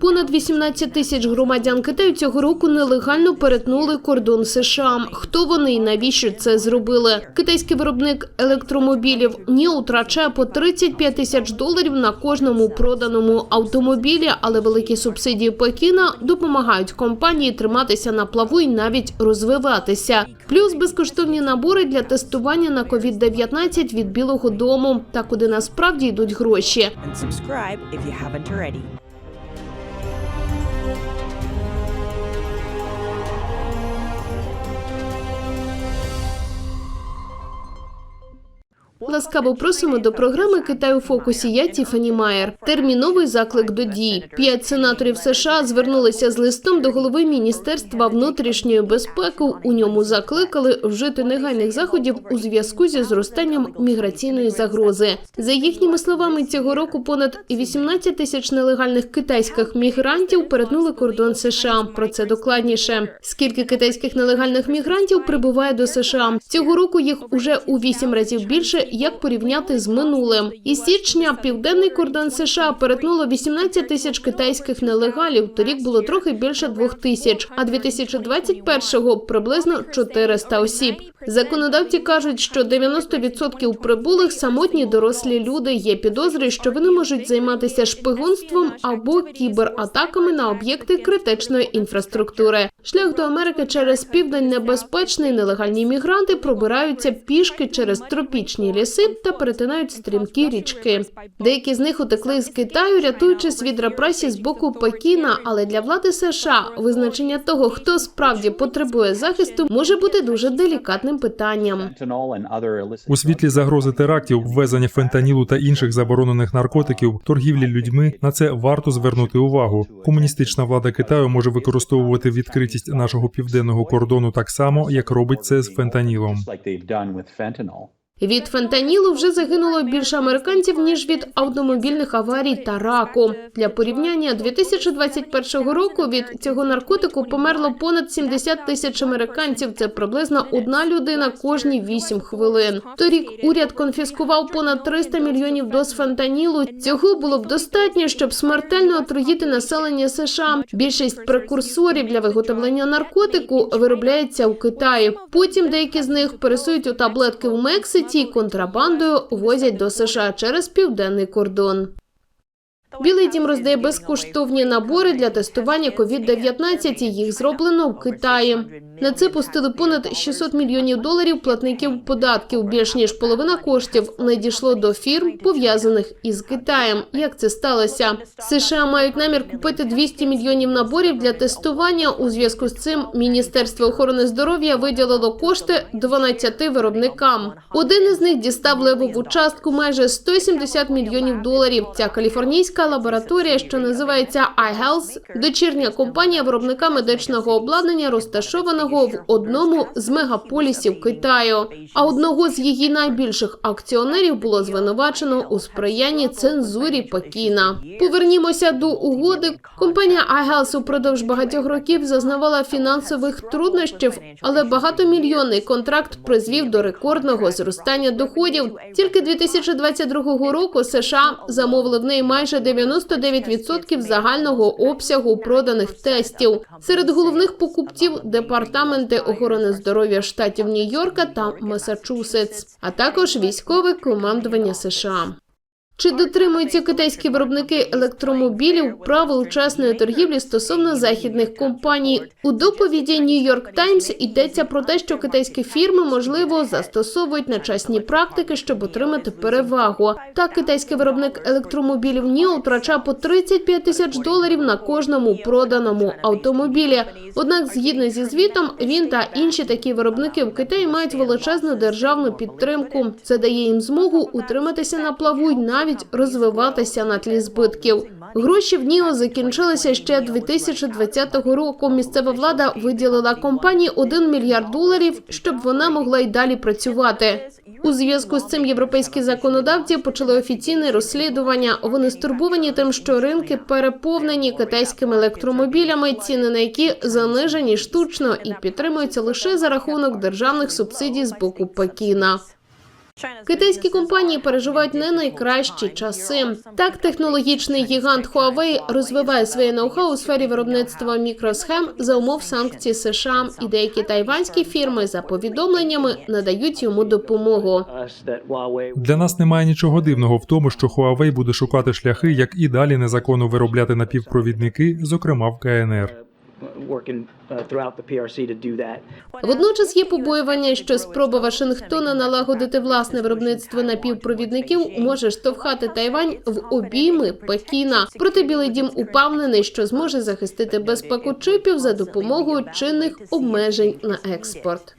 Понад 18 тисяч громадян Китаю цього року нелегально перетнули кордон США. Хто вони і навіщо це зробили? Китайський виробник електромобілів НІО втрачає по 35 тисяч доларів на кожному проданому автомобілі, але великі субсидії Пекіна допомагають компанії триматися на плаву і навіть розвиватися. Плюс безкоштовні набори для тестування на COVID-19 від Білого Дому, та куди насправді йдуть гроші. Ласкаво просимо до програми Китай у фокусі. Я Тіфані Майер. Терміновий заклик до дій. П'ять сенаторів США звернулися з листом до голови міністерства внутрішньої безпеки. У ньому закликали вжити негайних заходів у зв'язку зі зростанням міграційної загрози. За їхніми словами, цього року понад 18 тисяч нелегальних китайських мігрантів перетнули кордон США. Про це докладніше. Скільки китайських нелегальних мігрантів прибуває до США? Цього року їх уже у вісім разів більше, як порівняти з минулим. Із січня південний кордон США перетнуло 18 тисяч китайських нелегалів. Торік було трохи більше двох тисяч, а 2021-го – приблизно 400 осіб. Законодавці кажуть, що 90% прибулих самотні дорослі люди. Є підозри, що вони можуть займатися шпигунством або кібератаками на об'єкти критичної інфраструктури. Шлях до Америки через південь небезпечний. Нелегальні мігранти пробираються пішки через тропічні ліси та перетинають стрімкі річки. Деякі з них утекли з Китаю, рятуючись від репресій з боку Пекіна. Але для влади США визначення того, хто справді потребує захисту, може бути дуже делікатним питанням. У світлі загрози терактів, ввезення фентанілу та інших заборонених наркотиків, торгівлі людьми на це варто звернути увагу. Комуністична влада Китаю може використовувати відкритість нашого південного кордону так само, як робить це з фентанілом. Від фентанілу вже загинуло більше американців ніж від автомобільних аварій та раку. Для порівняння 2021 року від цього наркотику померло понад 70 тисяч американців. Це приблизно одна людина кожні 8 хвилин. Торік уряд конфіскував понад 300 мільйонів доз фентанілу. Цього було б достатньо, щоб смертельно отруїти населення США. Більшість прекурсорів для виготовлення наркотику виробляється у Китаї. Потім деякі з них пересують у таблетки у Мексиці і контрабандою возять до США через південний кордон. Білий дім роздає безкоштовні набори для тестування COVID-19, і їх зроблено в Китаї. На це пустили понад 600 мільйонів доларів платників податків. Більш ніж половина коштів не дійшло до фірм, пов'язаних із Китаєм. Як це сталося? США мають намір купити 200 мільйонів наборів для тестування. У зв'язку з цим Міністерство охорони здоров'я виділило кошти 12 виробникам. Один із них дістав левову частку майже 170 мільйонів доларів. Ця каліфорнійська лабораторія, що називається iHealth, дочірня компанія виробника медичного обладнання, розташованого в одному з мегаполісів Китаю. А одного з її найбільших акціонерів було звинувачено у сприянні цензурі Пекіна. Повернімося до угоди. Компанія iHealth упродовж багатьох років зазнавала фінансових труднощів, але багатомільйонний контракт призвів до рекордного зростання доходів. Тільки 2022 року США замовили в неї майже 99% загального обсягу проданих тестів. Серед головних покупців департаменти охорони здоров'я штатів Нью-Йорка та Масачусетс, а також військове командування США. Чи дотримуються китайські виробники електромобілів правил чесної торгівлі стосовно західних компаній? У доповіді New York Times йдеться про те, що китайські фірми можливо застосовують нечесні практики, щоб отримати перевагу. Так, китайський виробник електромобілів NIO втрачає по 35 тисяч доларів на кожному проданому автомобілі. Однак, згідно зі звітом, він та інші такі виробники в Китаї мають величезну державну підтримку. Це дає їм змогу утриматися на плаву й навіть розвиватися на тлі збитків. Гроші в НІО закінчилися ще 2020 року. Місцева влада виділила компанії 1 мільярд доларів, щоб вона могла й далі працювати. У зв'язку з цим європейські законодавці почали офіційне розслідування. Вони стурбовані тим, що ринки переповнені китайськими електромобілями, ціни на які занижені штучно і підтримуються лише за рахунок державних субсидій з боку Пекіна. Китайські компанії переживають не найкращі часи. Так, технологічний гігант Huawei розвиває своє ноу-хау у сфері виробництва мікросхем за умов санкцій США, і деякі тайванські фірми за повідомленнями надають йому допомогу. Для нас немає нічого дивного в тому, що Huawei буде шукати шляхи, як і далі незаконно виробляти напівпровідники, зокрема в КНР. Водночас є побоювання, що спроба Вашингтона налагодити власне виробництво напівпровідників може штовхати Тайвань в обійми Пекіна. Проте Білий Дім упевнений, що зможе захистити безпеку чипів за допомогою чинних обмежень на експорт.